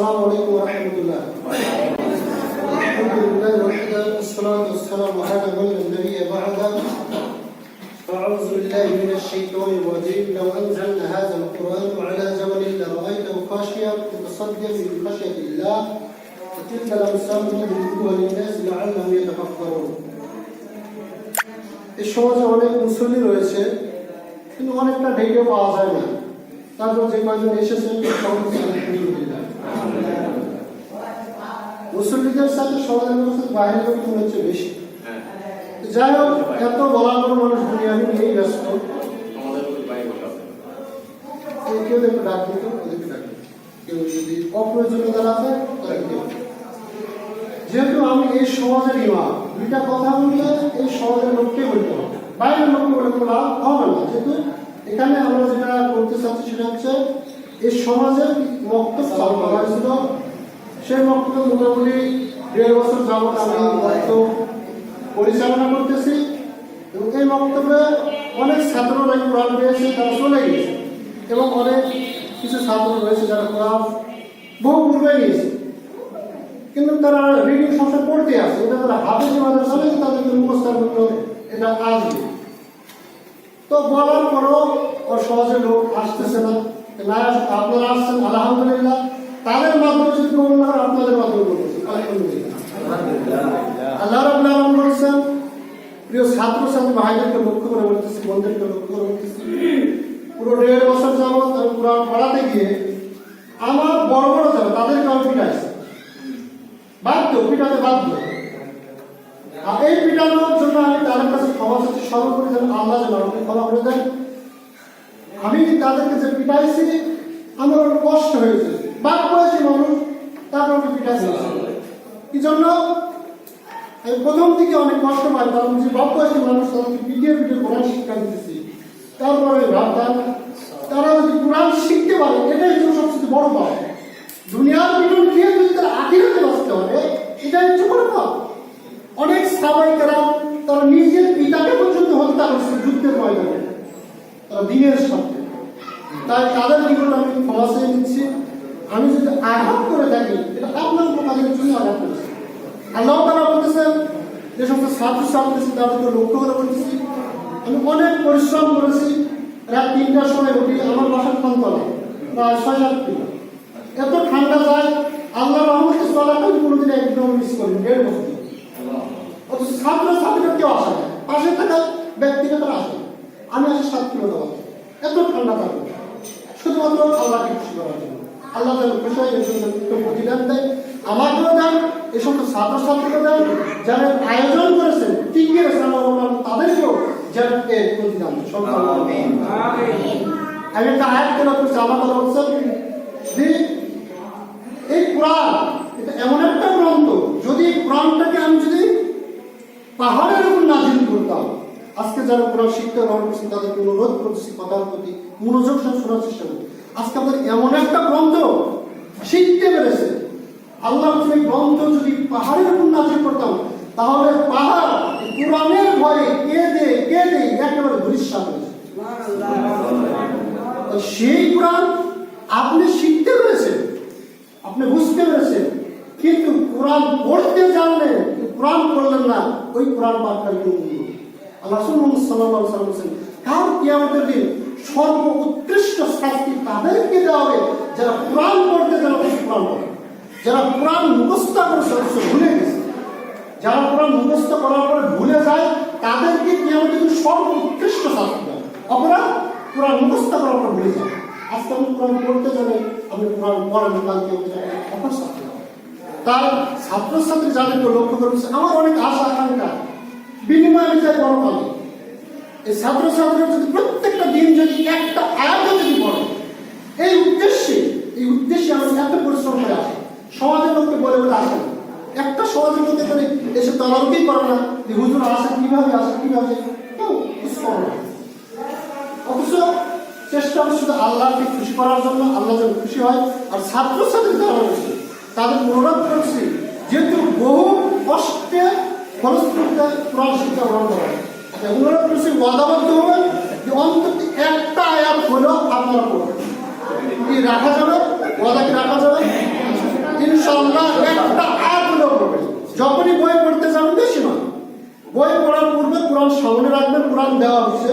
السلام عليكم ورحمة الله. الحمد لله وحده والصلاة والسلام على من لا نبي بعده. أعوذ بالله من الشيطان الرجيم لو أنزلنا هذا القرآن على جبل لرأيته خاشعا متصدعا من خشية الله وتلك الأمثال نضربها للناس لعلهم يتفكرون. এই সমাজে অনেক মুসল্লি রয়েছে কিন্তু অনেকটা ঢেকে পাওয়া যায় না তারপর যে কয়জন এসেছেন মুসল্লিদের সাথে মানুষের বাইরের লোক হচ্ছে বেশি। যাই হোক, এত বলার পর মানুষ দুনিয়াকে নিয়েই ব্যস্ত। যেহেতু আমি এই সমাজের ইমাম, দুইটা কথা বললে এই সমাজের লোককে বলতে হবে। বাইরের লোককে বলে লাভ হবে না যেহেতু এখানে আমরা যেটা করতে এই বক্তব্য চালু করা হয়েছিল সেই বক্তব্য মোটামুটি দেড় বছর যাবৎ আমি বক্তব্য পরিচালনা করতেছি এবং এই বক্তব্যে অনেক ছাত্ররা কোরআন পেয়েছে তারা চলে গেছে এবং অনেক কিছু ছাত্র রয়েছে যারা কোরআন বহু পূর্বে গিয়েছে। কিন্তু তারা রিডিং সংসার পড়তে আছে এটা তারা হাতে যে মাঝে চলে তাদেরকে মুখস্থান করতে এটা আসবে। তো বলার পরও সহজে লোক আসতেছে না। আস- আপনারা আসছেন আলহামদুলিল্লাহ। তাদের মাধ্যমে যদি কবুল না আপনাদের মাধ্যমে আল্লাহ রাব্বুল আলামিন বলেছেন, প্রিয় ছাত্র ছাত্রী ভাইদেরকে লক্ষ্য করে বলতেছি, বোনদেরকে লক্ষ্য করে বলতেছি, পুরো দেড় বছর যাবত আমি কোরআন পড়াতে গিয়ে আমার বড় বড় যারা, তাদেরকে আমি পিটাইছি। বাধ্য পিটাতে বাধ্য আর এই পিটানোর জন্য আমি তাদের কাছে ক্ষমা চাচ্ছি সর্বোপরি যেন আল্লাহ যেন আমাকে ক্ষমা করে দেন। আমি তাদেরকে যে পিটাইছি, আমার অনেক কষ্ট হয়েছে। বাদ করেছি মানুষ, তারপর আমি পিটাইছি। কি জন্য আমি প্রথম থেকে অনেক কষ্ট পাই, কারণ যে বাপ বয়সী মানুষ, তাদেরকে পিটিয়ে পিটিয়ে কোরআন শিক্ষা দিতেছি। তারপরে ভাবতাম, তারা যদি কোরআন শিখতে পারে, এটাই হচ্ছে সবচেয়ে বড় পাওয়া দুনিয়ার পিটন খেয়ে যদি তারা আখিরাতে বাঁচতে পারে, এটাই হচ্ছে বড় পাওয়া অনেক সাবাইকেরা তারা নিজের পিতাকে পর্যন্ত হত্যা করছে যুদ্ধের ময়দানে। দিনের সাথে তাই তাদের নিকট আমি ক্ষমা চেয়ে নিচ্ছি। আমি যদি আঘাত করে থাকি, এটা আপনার উপকারের জন্য আঘাত করেছি। আল্লাহ তারা বলতেছেন যে সমস্ত ছাত্র ছাত্রী আছে তাদেরকে লক্ষ্য করে বলতেছি আমি অনেক পরিশ্রম করেছি। রাত তিনটার সময় উঠি, আমার বাসার ফোনতলা প্রায় ছয় সাত কিলো এত ঠান্ডা যায়, আল্লাহ রহমতে চলাটাই কোনোদিন একদম মিস করি দেড় বছর। অথচ ছাত্র ছাত্রীরা কেউ আসে না। পাশে থাকা ব্যক্তিগত আসে না। আমি আসি সাত কিলো দেওয়া এত ঠান্ডা থাকে শুধুমাত্র আল্লাহকে খুশি করার জন্য। আল্লাহ যেন খুশি হয় এর জন্য প্রতিদান দেয় আমাকেও দেন এই সমস্ত ছাত্র ছাত্রীকে দেন যারা আয়োজন করেছেন টিকিয়ে রেখেছেন তাদেরকেও যেন এর প্রতিদান আমি একটা আয়াত করে করছি আমার কথা বলছেন যে এই কোরআন এটা এমন একটা গ্রন্থ যদি এই কোরআনটাকে আমি যদি পাহাড়ের উপর নাজিল করতাম আজকে যারা কোরআন শিক্ষা গ্রহণ করছেন, তাদেরকে অনুরোধ করছি কথার প্রতি মনোযোগ সহ শোনার চেষ্টা করি। আজকে আমাদের এমন একটা গ্রন্থ শিখতে পেরেছে। আল্লাহ এই গ্রন্থ যদি পাহাড়ের উপর নাজিল করতাম, তাহলে পাহাড় কোরআনের ভয়ে কেঁদে কেঁদে একেবারে ধরিষ্ঠা হয়েছে তো সেই কোরআন আপনি শিখতে পেরেছেন, আপনি বুঝতে পেরেছেন, কিন্তু কোরআন পড়তে জানলে, কোরআন পড়লেন না, ওই কোরআন পাঠটার সাল্লাল্লাহু আলাইহি ওয়াসাল্লাম বলেছেন, কাল কিয়ামতের দিন সর্ব উৎকৃষ্ট শাস্তি তাদেরকে দেওয়া হবে যারা কোরআন পড়তে অথচ কোরআন পড়ে। যারা কোরআন মুখস্থ অথচ ভুলে গেছে, যারা কোরআন মুখস্থ করার ভুলে যায়, তাদেরকে কিয়ামতের দিন সর্ব উৎকৃষ্ট শাস্তি হবে। অপরাধ কোরআন মুখস্থ ভুলে যায়। আজকে আমি কোরআন পড়তে জানি আমি কোরআন পড়েন কালকে অপর ছাত্রছাত্রী যাদেরকে লক্ষ্য করেছে, আমার অনেক আশা আকাঙ্ক্ষা বিনিময় বিচার বড় পাবে এই ছাত্রছাত্রীরা যদি প্রত্যেকটা দিন যদি একটা আয়াত যদি পড়ে, এই উদ্দেশ্যে এই উদ্দেশ্যে আমি এত পরিশ্রম করে আসি। সমাজের লোককে বলে বলে আসে। একটা সমাজের লোকে করে এসে তদারকি করে না, যে হুজুর আসে কীভাবে আসে কীভাবে কেউ করে না। অথচ চেষ্টা হচ্ছে শুধু আল্লাহকে খুশি করার জন্য, আল্লাহ যেন খুশি হয়, আর ছাত্রছাত্রী যারা রয়েছে তাদের অনুরোধ করছি, যেহেতু বহু কষ্টে শিক্ষা যে অন্তত একটা হলেও রাখা যাবে? রাখা যাবে? একটা যখনই বই পড়তে যাবেন, বেশি নয়। বই পড়ার পূর্বে কোরআন সামনে রাখবেন, কোরআন দেওয়া হচ্ছে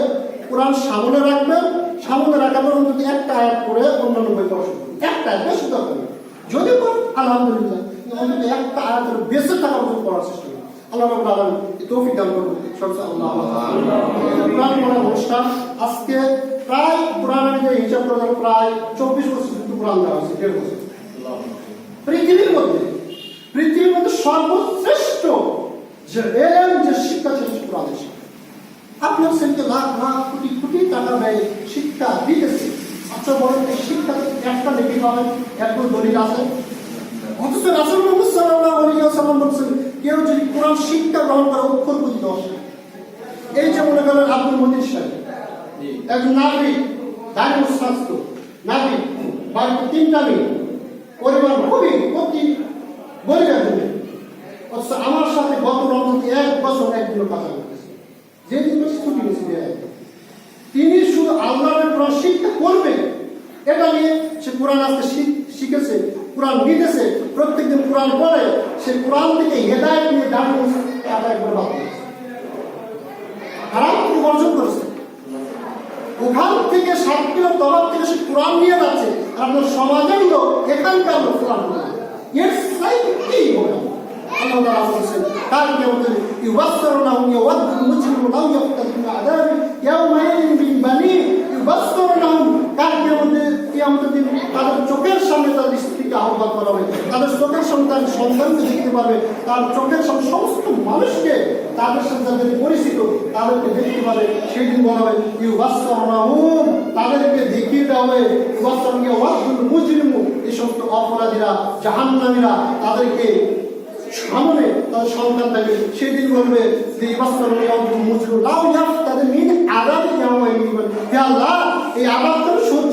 কোরআন সামনে রাখবেন, সামনে রাখার পর অন্তত একটা আয়াত পড়ে, অন্যান্য বই পড়া একটা আয়াত বেশি দরকার। যদি আলহামদুলিল্লাহ অন্তত একটা আয়াত বেঁচে থাকার মতো পড়ার চেষ্টা আল্লাহ রাব্বুল আলামিন তৌফিক দান করুন। সবচেয়ে অনুষ্ঠান আজকে প্রায় কোরআন আমি প্রায় চব্বিশ বছর কিন্তু কোরআন দেওয়া হয়েছে পৃথিবীর মধ্যে সর্বশ্রেষ্ঠ যে শিক্ষা সেটা কোরআনের শিক্ষা। আপনার ছেলেকে লাখ লাখ, কোটি কোটি টাকা ব্যয় শিক্ষা দিতেছে। আচ্ছা বলেন, এই শিক্ষা একটা লেখি পাবেন একজন দলিল আছে। অথচ রাসুল মোহাম্মদ সাল্লাল্লাহু আলাইহি ওয়াসাল্লাম বলছেন কেউ যদি কোরআন শিক্ষা গ্রহণ করে অক্ষর প্রতি দশ এই যে মনে করেন আব্দুল মতিন সাহেব একজন নাগরিক দাঁড়িয়ে স্বাস্থ্য নাগরিক বাড়িতে তিনটা মেয়ে পরিবার খুবই অতি গরিব একজন অথচ আমার সাথে গত রমজানে এক বছর একদিনও কথা বলতেছে যেদিন বেশি ছুটি তিনি শুধু আল্লাহর কোরআন শিক্ষা করবে এটা নিয়ে সে কোরআন আজকে শিখ- শিখেছে। কোরআন নিতেছে প্রত্যেকদিন কোরআন পড়ে, সে কোরআন থেকে হেদায়ত নিয়ে দাঁড়িয়ে আদায় করে হারাম করেছে। ওখান থেকে সাতটিও তরফ থেকে সে কোরআন নিয়ে যাচ্ছে আপনার সমাজের লোক এখানকার লোক কোরআন। এর সাইড কি কাল কিয়ামতের ইউবাসসিরুনাহুম ইয়াওয়াদ্দুল মুজরিমু লাউ ইয়াওমা ইয়াজিন বিল বানিন ইউবাসসিরুনাহুম কাল দিন তাদের চোখের সামনে তাদের স্ত্রীকে আহ্বান করা হবে। তাদের চোখের সামনে তাদের সন্তানকে দেখতে পাবে তার চোখের সামনে সমস্ত মানুষকে তাদের সাথে যাদের পরিচিত, তাদেরকে দেখতে পাবে সেই দিন বলা হবে ইউবাসসিরুনাহুম তাদেরকে দেখিয়ে দেওয়া হবে। ইউবাসসিরুনাহুম ইয়াওয়াদ্দুল মুজরিমু, এই সমস্ত অপরাধীরা, জাহান্নামীরা, তাদেরকে সামনে তাদের সন্তান থাকবে। সেদিন বলবে যে ইবাস্তর মুজরু লাউ ইয়াফ, তাদের মিন আদাব কেমন এই আদাব তো সহ্য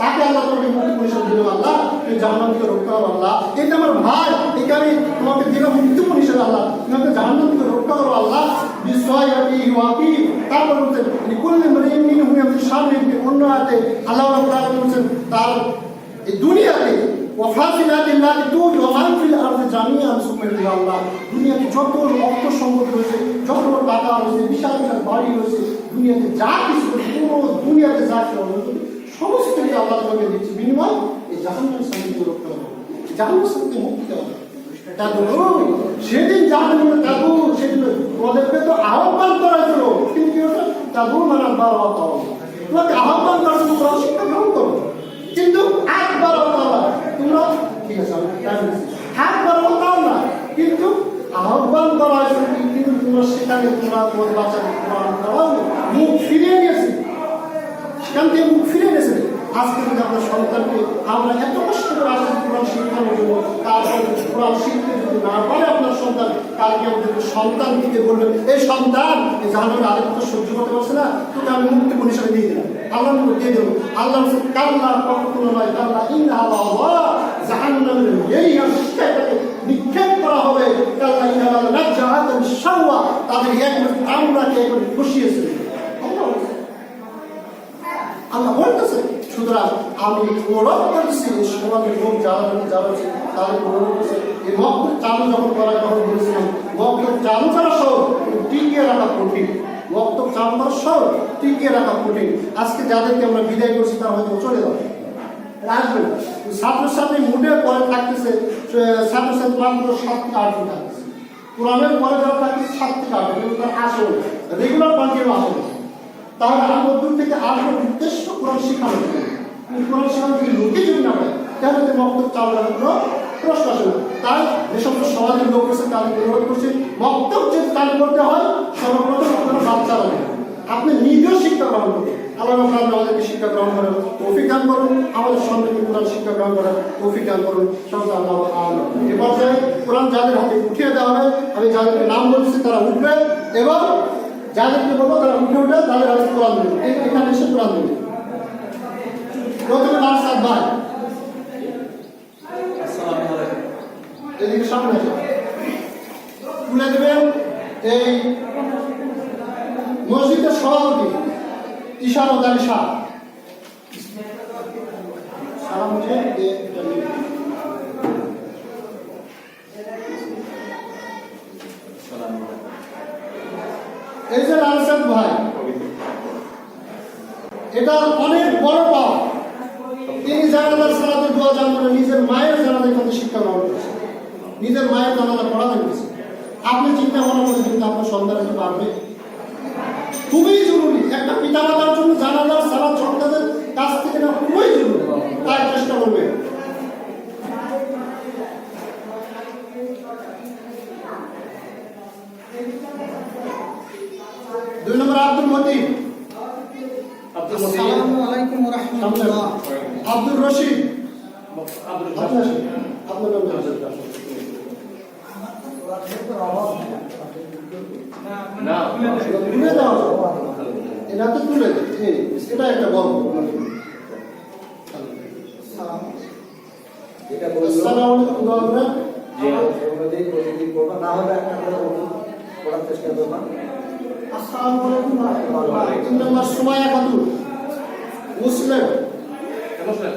তাকে আল্লাহ তোমাকে মুক্তি পরিষদ দিল আল্লাহ তুমি জাহান্নাম থেকে রক্ষা করো আল্লাহ। এই যে আমার ভাই একে আমি তোমাকে দিলাম মুক্তি পরিষদ আল্লাহ। তোমাকে জাহান্নাম থেকে রক্ষা করো আল্লাহ। বিসওয়াইয়াতি হিওয়াতি তারপর বলছেন নিকুল্লি মানে এমনি হুই আমি সামনে অন্য হাতে আল্লাহ রাব্বুল বলছেন, তার এই দুনিয়াতে ওয়াফাতিলাতি আল্লাহি তুজ ওয়া মান ফিল আরদি জামিআন সুবহানাল্লাহ আল্লাহ। দুনিয়াতে যত অর্থ সম্পদ রয়েছে টাকা রয়েছে, বিশাল বিশাল বাড়ি রয়েছে, দুনিয়াতে যা কিছু পুরো দুনিয়াতে যা কিছু সমস্ত কিছু আল্লাহ তোমাকে দিচ্ছে। বিনিময় এই জাহান্নামের সাথে রক্ষা করো। জাহান্নামের সাথে মুক্তি দেওয়া সেদিন জাহান্নামে সেদিন তোমাদেরকে তো আহ্বান করা কিন্তু আহ্বান জন্য তোমরা করো। কিন্তু তোমরা না। কিন্তু আহ্বান করা কিন্তু তোমরা সেখানে তোমরা তোমার বাচ্চাকে করাও মুখ ফিরিয়ে নিয়েছে। সেখান থেকে মুখ ফিরে গেছে। আজকে যদি আমরা সন্তানকে আমরা এত কষ্ট করে আসছি কোরআন শিক্ষানোর জন্য তারপর কোরআন শিখতে যদি না পারে আপনার সন্তান, কালকে আমাদের সন্তান দিতে বলবেন এই সন্তান, এই জাহানের তো সহ্য করতে পারছে না, তোকে আমি মুক্তি কোন হিসাবে দিয়ে দিলাম। আল্লাহ দিয়ে দেবো আল্লাহ কাল্লা কখনো নয় কাল্লা আল্লাহ জাহান্নামের এই শিক্ষাটাকে নিক্ষেপ করা হবে। কাল্লা শাওয়া। তাদের এক আমরাকে একবার বসিয়েছে। আমি সমাজের লোক যারা যারা তাদের করছে এই চালু যখন করা তখন বলেছিলাম মক্তব চালু করা সহ টিকিয়ে রাখা কঠিন। মক্তব চালু সহ টিকিয়ে রাখা কঠিন। আজকে যাদেরকে আমরা বিদায় করছি, তারা হয়তো চলে যাবে। আসবে না। ছাত্রছাত্রী মুডে পরে থাকতেছে ছাত্রছাত্রী মাত্র সাত আট থাকতেছে। কোরআনের পরে যারা থাকতেছে সাত থেকে আট তারা আসে রেগুলার কন্টিনিউ আসে তাহলে আমার থেকে আসবার উদ্দেশ্য কোরআন হবে। কিন্তু যদি না পায় তাহলে তো মক্তব প্রশ্ন তাই যে সমাজের লোক আছে তাদের অনুরোধ করছি, মক্তব যদি চালু করতে হয়, সর্বপ্রথম আপনারা বাচ্চা লাগে আপনি নিজেও শিক্ষা গ্রহণ করুন। আল্লাহ আমাদেরকে শিক্ষা গ্রহণ করেন তৌফিক দান করুন। আমাদের সন্তানকে কোরআন শিক্ষা গ্রহণ করেন তৌফিক দান করুন। আল্লাহ আল্লাহ এ পর্যায়ে কোরআন যাদের হাতে উঠিয়ে দেওয়া হবে আমি যাদেরকে নাম বলছি তারা উঠবে। এবং যাদেরকে বলব তারা উঠে উঠে তাদের হাতে কোরআন দেবে। এখানে এসে কোরআন দেবে। প্রথমে আরসাদ ভাই এদিকে সামনে তুলে দেবেন এই মসজিদের সভাপতি ইশারত আলী শাহ। এই যে লালসাদ ভাই এটা অনেক বড় পাওয়া তিনি জানাজার সালাতে দোয়া জান করে নিজের মায়ের জানাজার কথা শিক্ষা গ্রহণ করেছেন নিজের মায়ের জানাজা পড়ানো গেছে আপনি চিন্তা ভাবনা করে কিন্তু আপনার সন্তান কি পারবে খুবই জরুরি। একটা পিতামাতার জন্য জানাজার সালাদ সন্তানের কাছ থেকে না খুবই জরুরি। তাই চেষ্টা করবে। দুই নম্বর আব্দুল মতিন। আসসালামু আলাইকুম ওয়া রাহমাতুল্লাহ। আব্দুল রশিদ। তুলে এটা তো তুলে এটা একটা গল্প। এটা বলল আসসালামু আলাইকুম গল্পটা অনুযায়ী প্রতিদিন করবা। না হলে একটা করে ওষুধ পড়ার চেষ্টা করবা। আসসালামু আলাইকুম তিন নম্বর সুমাইয়া খাতুন মুসলিম হ্যাঁ হ্যাঁ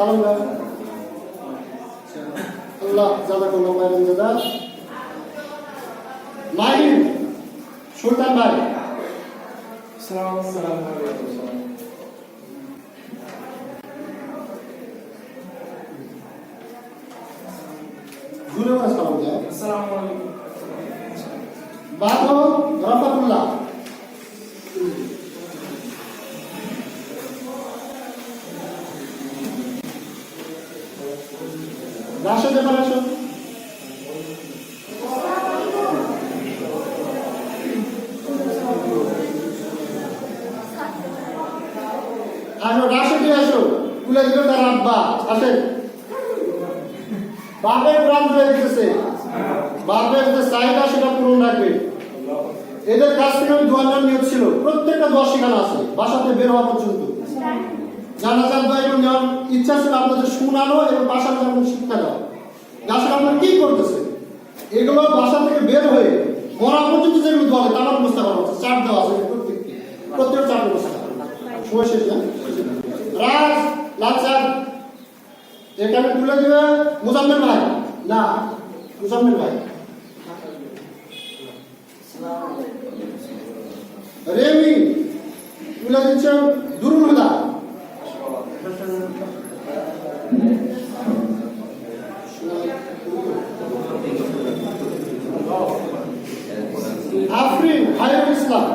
সালাম ভাই। আল্লাহ জাজাকুল্লাহ খাইরান জাযা মাহিন সুলতান ভাই। ঘুরে করে সালাম দেয় বাদল রফাতুল্লাহ। আসো রাশেদে আসো। তুলে দিল তার আব্বা। আসেন। বাপের প্রাণ হয়ে গেছে বাপের যে চাহিদা, সেটা পূরণ রাখবে। এদের কাছ থেকে আমি দোয়া নেওয়ার ছিল। প্রত্যেকটা দোয়া শেখানো আছে। বাসাতে বের হওয়া পর্যন্ত। জানাজার দোয়া এবং নেওয়ার ইচ্ছা ছিল আপনাদের শোনানো এবং বাসাতে আপনাদের শিক্ষা দেওয়া আসলে আপনারা কি করতেছে এগুলো বাসা থেকে বের হয়ে মরা পর্যন্ত যেগুলো দোয়া তার ব্যবস্থা করা হচ্ছে। চার দেওয়া আছে প্রত্যেককে প্রত্যেক চার ব্যবস্থা। না রাজ, লাল চাঁদ এখানে তুলে দিবে মুজাম্মেল ভাই। না, মুজাম্মেল ভাই। রেমি, তুলে দিচ্ছেন দুরুল হুদা। আফরিন হায়ুল ইসলাম।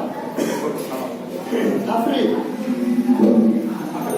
আফরিন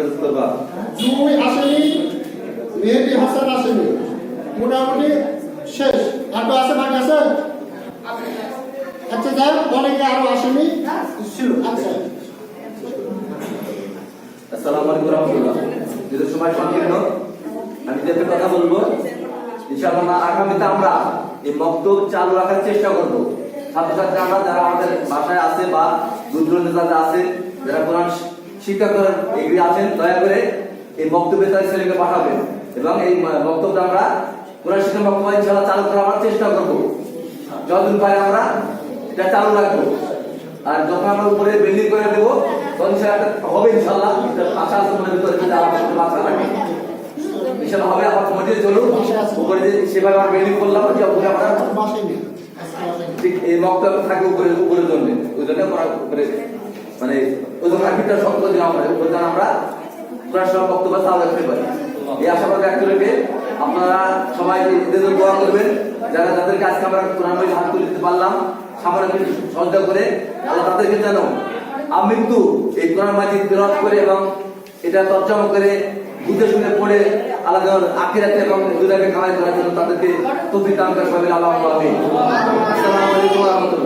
মো। আসেনি মেহেদি হাসান আসেনি। মোটামুটি শেষ। আর তো আছে বাকি আছে? আচ্ছা যাই অনেকে আরও আসেনি? ছিল আচ্ছা। আসসালামু আলাইকুম রহমতুল্লাহ। যেহেতু সময় সংকীর্ণ আমি যে কথা বলব ইনশাআল্লাহ আগামীতে আমরা এই বক্তব্য চালু রাখার চেষ্টা করব। ছাত্রছাত্রী আমরা যারা আমাদের বাসায় আছে বা দূর দূরান্তে যারা আছে যারা কোরআন শিক্ষা করার এগিয়ে আছেন দয়া করে এই বক্তব্যে তাদের ছেলেকে পাঠাবেন। এবং এই বক্তব্য আমরা কোরআন শিক্ষা বক্তব্য ইনশাআল্লাহ চালু করার চেষ্টা করব। যতদিন পারে আমরা এটা চালু রাখব। আর যখন আমরা উপরে বিল্ডিং করে দেবো তখন সেটা হবে ইনশাল্লাহ আশা আছে মনের ভিতরে যে আমার বাচ্চা লাগে ইনশাল্লাহ হবে আমার কমিটি চলুন। উপরে যে সেভাবে আমরা বিল্ডিং করলাম যে উপরে আমরা। ঠিক এই বক্তব্য থাকে উপরে উপরের জন্য। ওই জন্য আমরা উপরে মানে ওই জন্য আর্থিকটা শক্ত দিলাম আমরা উপরে যেন আমরা সব বক্তব্য চালু রাখতে পারি। এই আশাবাদ ব্যক্ত রেখে আপনারা সবাই এদের জন্য দোয়া করবেন, যারা যাদেরকে আজকে আমরা কোরআন হাত তুলে দিতে পারলাম, সামনে সহযোগিতা করে আল্লাহ তাদেরকে যেন আমৃত্যু এই কোরআন মাজিদ বিরোধ করে এবং এটা তর্জমা করে বুঝে শুনে পড়ে আলাদা আখিরাতে এবং দুটাকে কামাই করার জন্য তাদেরকে তৌফিক দান করে সবাই আল্লাহ আসসালামু আলাইকুম রাহমাতুল্লাহ।